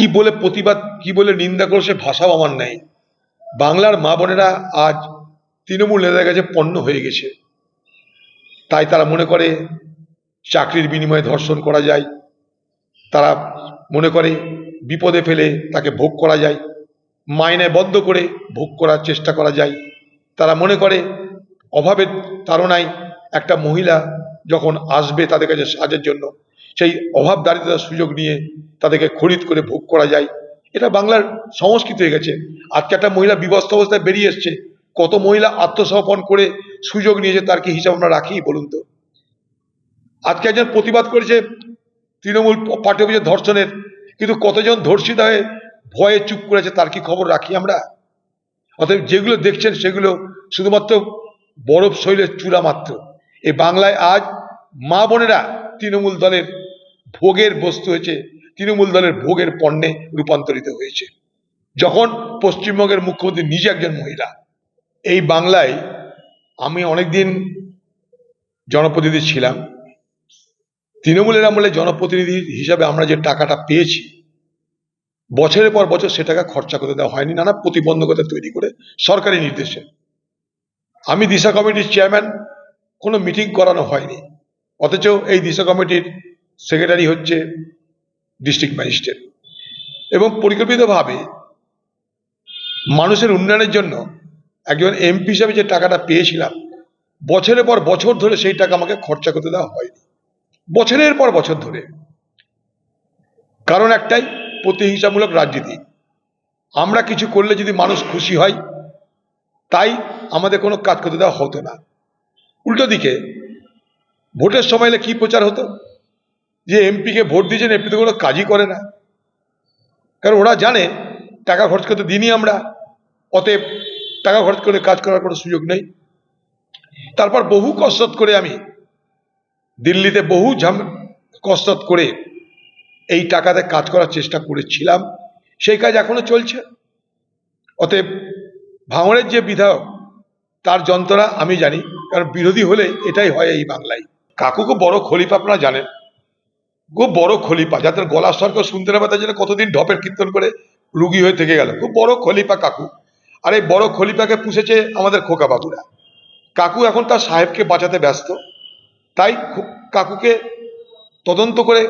কি বলে প্রতিবাদ, কি বলে নিন্দা করো সে ভাষাও আমার নেই। বাংলার মা বোনেরা আজ তৃণমূল নেতাদের কাছে পণ্য হয়ে গেছে। তাই তারা মনে করে চাকরির বিনিময়ে ধর্ষণ করা যায়। তারা মনে করে বিপদে ফেলে তাকে ভোগ করা যায়। মাইনে বন্ধ করে ভোগ করার চেষ্টা করা যায়। তারা মনে করে অভাবের তাড়নায় একটা মহিলা যখন আসবে তাদের কাছে সাহায্যের জন্য সেই অভাব দারিদ্রতার সুযোগ নিয়ে তাদেরকে খরিদ করে ভোগ করা যায়। এটা বাংলার সংস্কৃতি হয়ে গেছে। আজকে একটা মহিলা বিবস্ত অবস্থায় বেরিয়ে এসছে। কত মহিলা আত্মসমর্পণ করে সুযোগ নিয়েছে তার কি হিসাব আমরা রাখি বলুন তো? আজকে একজন প্রতিবাদ করেছে তৃণমূল পার্টি অফিসের ধর্ষণের। কিন্তু কতজন ধর্ষিত হয়ে ভয়ে চুপ করেছে তার কি খবর রাখি আমরা? অতএব যেগুলো দেখছেন সেগুলো শুধুমাত্র বরফ শৈলের চূড়া মাত্র। এই বাংলায় আজ মা বোনেরা তৃণমূল দলের ভোগের বস্তু হয়েছে, তৃণমূল দলের ভোগের পণ্যে রূপান্তরিত হয়েছে। যখন পশ্চিমবঙ্গের মুখ্যমন্ত্রী নিজে একজন মহিলা, এই বাংলায় আমি অনেকদিন জনপ্রতিনিধি ছিলাম। তৃণমূলের আমলে জনপ্রতিনিধি হিসাবে আমরা যে টাকাটা পেয়েছি, বছরের পর বছর সে টাকা খরচা করতে দেওয়া হয়নি, নানা প্রতিবন্ধকতা তৈরি করে সরকারি নির্দেশে। আমি দিশা কমিটির চেয়ারম্যান, কোনো মিটিং করানো হয়নি। অথচ এই দিশা কমিটির সেক্রেটারি হচ্ছে ডিস্ট্রিক্ট ম্যাজিস্ট্রেট। এবং পরিকল্পিতভাবে মানুষের উন্নয়নের জন্য একজন এমপি হিসাবে যে টাকাটা পেয়েছিলাম, বছরের পর বছর ধরে সেই টাকা আমাকে খরচা করতে দেওয়া হয়নি। বছরের পর বছর ধরে। কারণ একটাই, প্রতিহিংসামূলক রাজনীতি। আমরা কিছু করলে যদি মানুষ খুশি হয়, তাই আমাদের কোনো কাজ করতে দেওয়া হতো না। উল্টো দিকে, ভোটের সময় কি প্রচার হতো? যে এমপিকে ভোট দিয়েছেন, এমপি তো কোনো কাজই করে না। কারণ ওরা জানে, টাকা খরচ করতে দিনই আমরা, অতএব টাকা খরচ করে কাজ করার কোনো সুযোগ নেই। তারপর বহু কসরত করে আমি দিল্লিতে বহু ঝাম কসরত করে এই টাকাতে কাজ করার চেষ্টা করেছিলাম। সেই কাজ এখনও চলছে। অতএব ভাঙড়ের যে বিধায়ক, তার যন্ত্রণা আমি জানি, কারণ বিরোধী হলে এটাই হয় এই বাংলায়। কাকুকে বড় খলিফা আপনারা জানেন। খুব বড় খলিফা যাদের গলা স্বর্গ শুনতে না তার জন্য কতদিন ঢপের কীর্তন করে রুগী হয়ে থেকে গেল। খুব বড় খলিফা কাকু। আর এই বড় খলিফাকে পুষেছে আমাদের খোকা বাবুরা। কাকু এখন তার সাহেবকে বাঁচাতে ব্যস্ত। তাই কাকুকে তদন্ত করে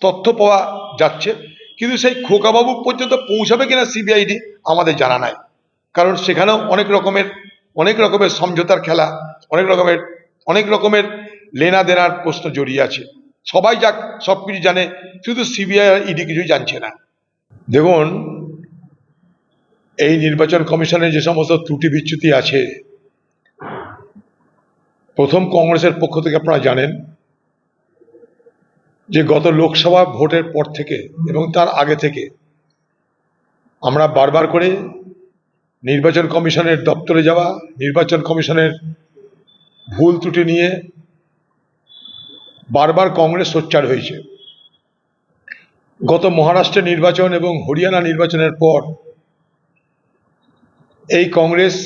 তথ্য পাওয়া যাচ্ছে। কিন্তু সেই খোকাবাবু পর্যন্ত পৌঁছাবে কিনা সিবিআইডি আমাদের জানা নাই। কারণ সেখানেও অনেক রকমের অনেক রকমের সমঝোতার খেলা, অনেক রকমের অনেক রকমের লেনা দেনার প্রশ্ন জড়িয়ে আছে। সবাই যাক, সব কিছু জানে, শুধু সিবিআই আর ইডি কিছুই জানছে না। দেখুন, এই নির্বাচন কমিশনের যে সমস্ত ত্রুটি বিচ্যুতি আছে, প্রথম কংগ্রেসের পক্ষ থেকে আপনারা জানেন যে গত লোকসভা ভোটের পর থেকে এবং তার আগে থেকে আমরা বারবার করে নির্বাচন কমিশনের দপ্তরে যাওয়া, নির্বাচন কমিশনের ভুল ত্রুটি নিয়ে বারবার কংগ্রেস সোচ্চার হয়েছে। গত মহারাষ্ট্রের নির্বাচন এবং হরিয়ানা নির্বাচনের পর এই কংগ্রেস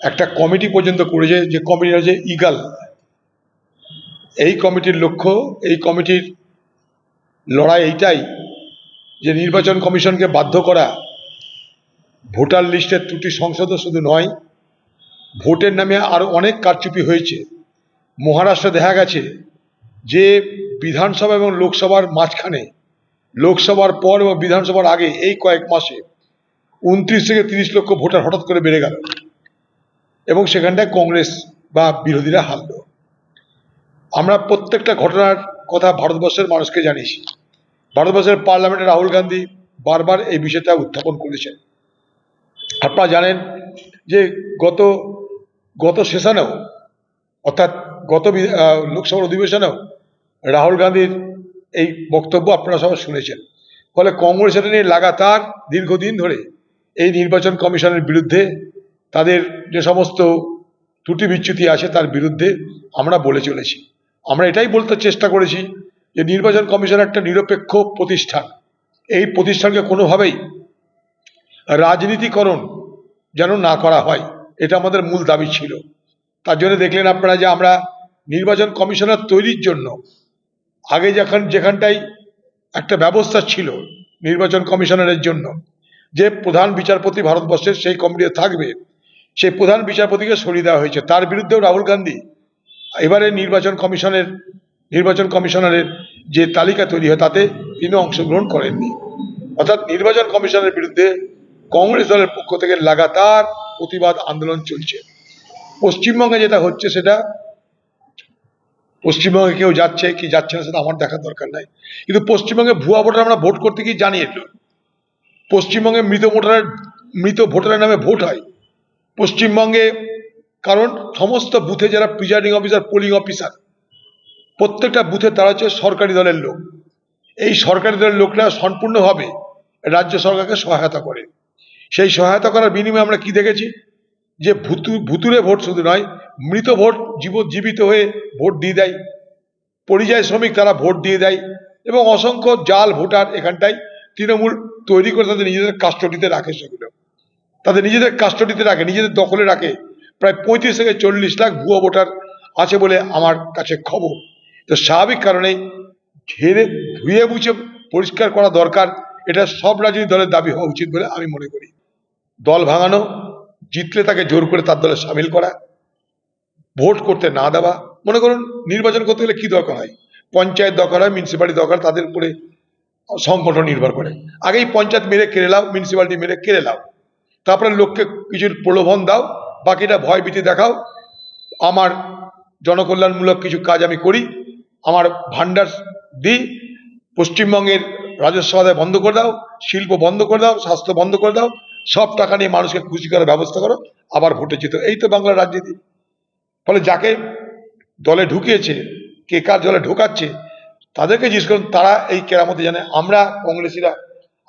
একটা কমিটি পর্যন্ত করেছে, যে কমিটি হচ্ছে ইগাল। এই কমিটির লক্ষ্য, এই কমিটির লড়াই এইটাই, যে নির্বাচন কমিশনকে বাধ্য করা। ভোটার লিস্টের ত্রুটি সংশোধন শুধু নয়, ভোটের নামে আরও অনেক কারচুপি হয়েছে। মহারাষ্ট্রে দেখা গেছে যে বিধানসভা এবং লোকসভার মাঝখানে, লোকসভার পর এবং বিধানসভার আগে এই কয়েক মাসে উনত্রিশ থেকে তিরিশ লক্ষ ভোটার হঠাৎ করে বেড়ে গেল এবং সেখানটায় কংগ্রেস বা বিরোধীরা হারল আমরা প্রত্যেকটা ঘটনার কথা ভারতবর্ষের মানুষকে জানিয়েছি। ভারতবর্ষের পার্লামেন্টে রাহুল গান্ধী বারবার এই বিষয়টা উত্থাপন করেছেন। আপনারা জানেন যে গত গত সেশনেও, অর্থাৎ গত লোকসভার অধিবেশনেও রাহুল গান্ধীর এই বক্তব্য আপনারা সবাই শুনেছেন। ফলে কংগ্রেস এটা নিয়ে লাগাতার দীর্ঘদিন ধরে এই নির্বাচন কমিশনের বিরুদ্ধে তাদের যে সমস্ত ত্রুটি বিচ্যুতি আছে তার বিরুদ্ধে আমরা বলে চলেছি। আমরা এটাই বলতে চেষ্টা করেছি যে নির্বাচন কমিশন একটা নিরপেক্ষ প্রতিষ্ঠান। এই প্রতিষ্ঠানকে কোনোভাবেই রাজনীতিকরণ যেন না করা হয়, এটা আমাদের মূল দাবি ছিল। তার জন্য দেখলেন আপনারা যে আমরা নির্বাচন কমিশনার তৈরির জন্য আগে যখন যেখানটাই একটা ব্যবস্থা ছিল নির্বাচন কমিশনারের জন্য, যে প্রধান বিচারপতি ভারতবর্ষের সেই কমিটিতে থাকবে, সেই প্রধান বিচারপতিকে সরিয়ে দেওয়া হয়েছে। তার বিরুদ্ধেও রাহুল গান্ধী এবারে নির্বাচন কমিশনের, নির্বাচন কমিশনারের যে তালিকা তৈরি হয়, তাতে তিনি অংশগ্রহণ করেননি। অর্থাৎ নির্বাচন কমিশনের বিরুদ্ধে কংগ্রেস দলের পক্ষ থেকে লাগাতার প্রতিবাদ আন্দোলন চলছে। পশ্চিমবঙ্গে যেটা হচ্ছে, সেটা পশ্চিমবঙ্গে কেউ যাচ্ছে, কি যাচ্ছে না সেটা আমার দেখার দরকার নাই। কিন্তু পশ্চিমবঙ্গে ভুয়া ভোটার আমরা ভোট করতে গিয়ে জানিয়ে এলো পশ্চিমবঙ্গে মৃত ভোটারের মৃত ভোটারের নামে ভোট হয়। পশ্চিমবঙ্গে কারণ সমস্ত বুথে যারা প্রিজাইডিং অফিসার পোলিং অফিসার প্রত্যেকটা বুথে তারা হচ্ছে সরকারি দলের লোক। এই সরকারি দলের লোকরা সম্পূর্ণভাবে রাজ্য সরকারকে সহায়তা করে। সেই সহায়তা করার বিনিময়ে আমরা কি দেখেছি? যে ভুতু, ভুতুরে ভোট শুধু নয় মৃত ভোট জীব জীবিত হয়ে ভোট দিয়ে দেয়। পরিযায়ী শ্রমিক তারা ভোট দিয়ে দেয় এবং অসংখ্য জাল ভোটার এখানটায় তৃণমূল তৈরি করে তাদের নিজেদের কাস্টডিতে রাখে সেগুলো। তাদের নিজেদের কাস্টডিতে রাখে, নিজেদের দখলে রাখে। প্রায় পঁয়ত্রিশ থেকে চল্লিশ লাখ ভুয়ো ভোটার আছে বলে আমার কাছে খবর। তো স্বাভাবিক কারণেই ঝেড়ে ধুয়ে মুছে পরিষ্কার করা দরকার, এটা সব রাজনৈতিক দলের দাবি হওয়া উচিত বলে আমি মনে করি। দল ভাঙানো, জিতলে তাকে জোর করে তার দলে সামিল করা ভোট করতে না দেওয়া। মনে করুন, নির্বাচন করতে গেলে কি দরকার হয়? পঞ্চায়েত দরকার হয় মিউনিসিপ্যালিটি দরকার, তাদের উপরে সংগঠন নির্ভর করে। আগেই পঞ্চায়েত মেরে কেড়ে লাও মিউনিসিপ্যালিটি মেরে কেড়ে লাও তারপরে লোককে কিছুর প্রলোভন দাও, বাকিটা ভয় ভীতি দেখাও। আমার জনকল্যাণমূলক কিছু কাজ আমি করি, আমার ভান্ডার দিই, পশ্চিমবঙ্গের রাজস্ব আদায় বন্ধ করে দাও, শিল্প বন্ধ করে দাও, স্বাস্থ্য বন্ধ করে দাও, সব টাকা নিয়ে মানুষকে খুশি করার ব্যবস্থা করো, আবার ভোটে যেত এই তো বাংলার রাজনীতি। ফলে যাকে দলে ঢুকিয়েছে, কে কার দলে ঢোকাচ্ছে, তাদেরকে জিজ্ঞেস করুন, তারা এই কেরামতি জানে। আমরা কংগ্রেসিরা,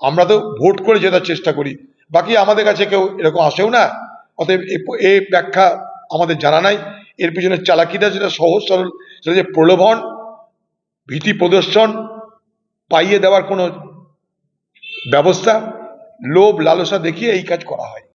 আমরা তো ভোট করে জেতার চেষ্টা করি। বাকি আমাদের কাছে কেউ এরকম আসেও না। অতএব এ- ব্যাখ্যা আমাদের জানা নাই। এর পিছনে চালাকিটা যেটা সহজ, সরল, সেটা যে প্রলোভন, ভীতি প্রদর্শন, পাইয়ে দেওয়ার কোনো ব্যবস্থা, লোভ, লালসা দেখিয়ে এই কাজ করা হয়।